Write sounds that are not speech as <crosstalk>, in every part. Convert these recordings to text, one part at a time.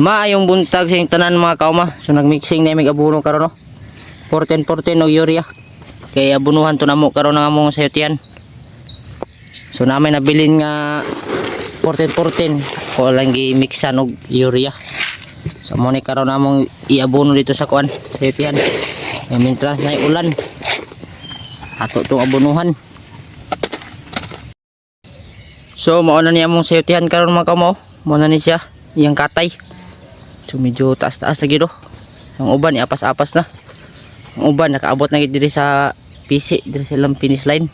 Maayong buntag sa yung tanan mga kauma. So nagmixing na yung abono karon no. 14-14 og urea. Kay abunuhan to namo karon nga mong sayutian. So namin nabilin nga 14-14 ko lang gi-mixan og urea. So mo ni karon namong iabono dito sa kuan sayutian. E, mintras na ulan. Ato tong abunuhan. So mao na niya mong sayutihan karon mga kauma. Mo na ni siya iyang katay. So medyo taas-taas na gid oh. Ang uban apas-apas na. Ang uban nakaabot na diri sa PC diri sa ilang finish line.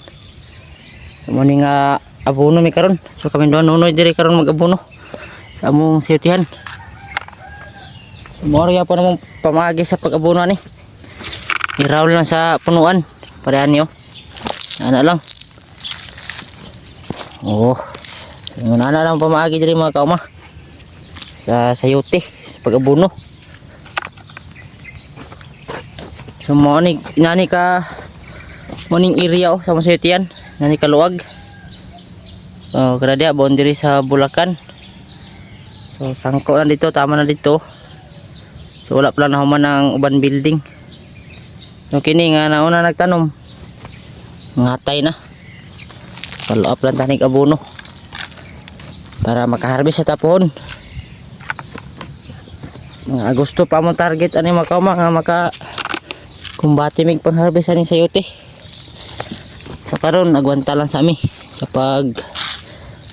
So mo ni nga abono mi karon. So kami doon nunoy diri karon mag-abono sa among siyutihan. So mo pa namang pamagi sa pag-abono ni. Iraw lang sa punuan. Parehan niyo. Ana lang. Oh. So, ana lang pamagi diri mga kauma sa sayote sa pag-abono so mo ni inani ka morning area oh, sa masayotian nani kaluwag so kada boundary sa Bulacan. So sangko na dito tama na dito. So wala pala na human ng uban building. So kini nga nauna nagtanom. Ngatay na. Follow up lang tanig abono para makaharbis sa tapon mga Agosto pa mo target ani makauma nga maka kumbati mig pangharvest ani sayote sa karon nagwanta lang sa ami sa pag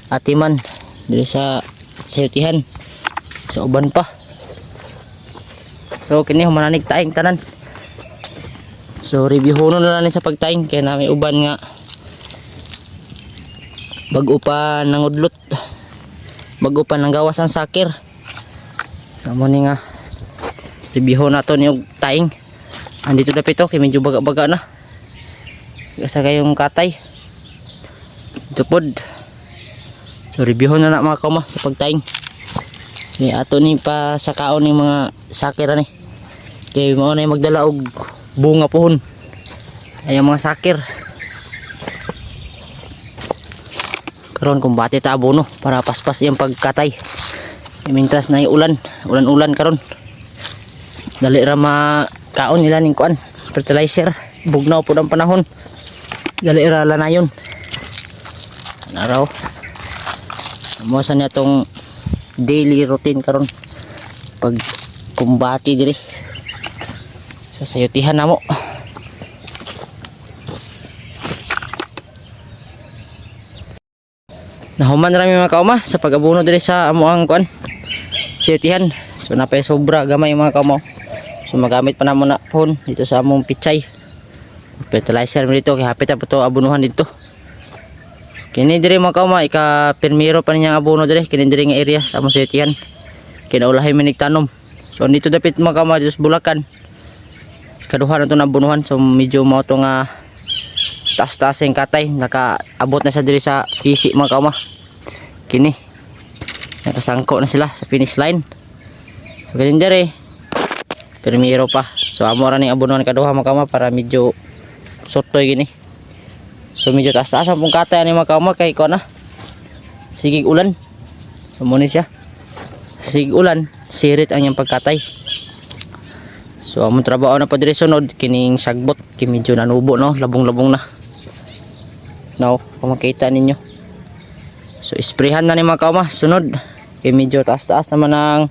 atiman diri sa sayotihan sa uban pa. So kini humananig taing tanan. So review huno na lang sa pagtaing kaya namin uban nga bago pa nangudlot bago pa nang gawas ang sakir Amo ni nga reviewon nato ni og taing. Andito dapat ito kay medyo baga-baga na. Kasi kayong katay. Ito pod. So reviewon na na mga kauma sa pagtaing. Ni ato ni pa sa kaon ni mga sakir ni. Kay mao na magdala og bunga pohon. Ay mga sakir. Karon kung ta abono para paspas yung pagkatay. Mintras na ulan, ulan-ulan karon. Dali ra ma kaon nila ning kuan, fertilizer. Bugnaw po ang panahon. Dali ra lanayon. Araw. Amo sa niya tong daily routine karon pag kumbati diri sa sayutihan namo. Nahuman rami mga kauma sa pag-abuno diri sa amo ang kuan siyutihan. So napay sobra gamay mga kauma. So magamit pa na phone dito sa among pichay. Fertilizer dito kay hapit po to abunuhan dito. Kini diri mga kauma ika permiro pa niya abono diri kini diri nga area sa among siyutihan. Kinaulahay minig tanom. So dito dapit mga kauma dito sa Bulacan. Kaduha na to na abunuhan so medyo mo to nga taas-taas yung katay nakaabot na siya diri sa PC mga kauma kini nakasangko na sila sa finish line. So ganyan diri primero pa. So amo ra ning abunuhan kaduha mga kauma para medyo sotoy gini so medyo taas-taas ang pong katay ani mga kauma kay ko na. Sigig ulan. So muna siya. Sigig ulan sirit ang iyang pagkatay. So among trabaho na pa diri sunod kining sagbot kay medyo nanubo no? Labong-labong na. Now, kung makita ninyo. So isprehan na ni mga kauma sunod kay medyo taas-taas naman ang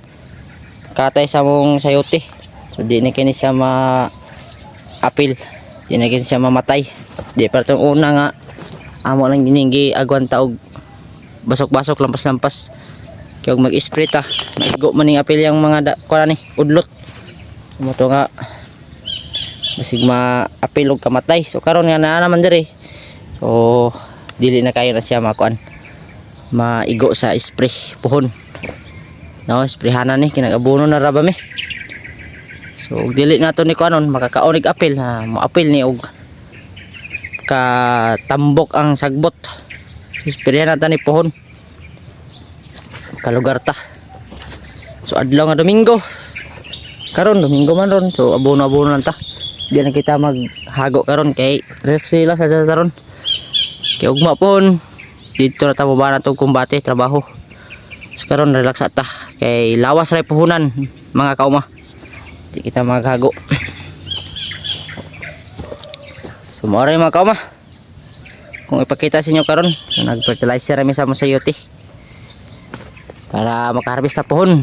katay sa mong sayote. So di na kini siya ma apil. Di na kini siya mamatay. Di pa tong una nga amo lang giningi agwan taog basok-basok lampas-lampas. Kaya og mag-spray ta, maigo man ning apil yang mga da, kuha ni udlot mo to nga basig ma-apil og kamatay so karon nga naa naman diri so dili na kayo na siya makuan maigo sa spray puhon no sprayhanan ni kinagabuno na raba mi. So og dili nato ni kuanon makakaonig apil ha mo apil ni og katambok ang sagbot. Sprayhan nata ni puhon kalugar ta. So adlaw nga domingo. Karon domingo man ron. So abono abono lang ta. Di na kita maghago karon kay ref sila sa sa ron. Kay ugma pon dito na tamo ba na tong kumbate trabaho So karon relax ata kay lawas ray puhunan mga kauma. Di kita maghago. <laughs> So mo ray mga kauma. Kung ipakita sa inyo karon, so nag-fertilizer kami sa sa yuti. Para makaharvest na puhon.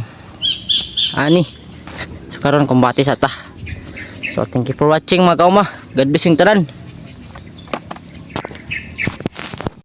Ani. So karon kumbati sa ta. So thank you for watching mga kauma. God bless yung tanan.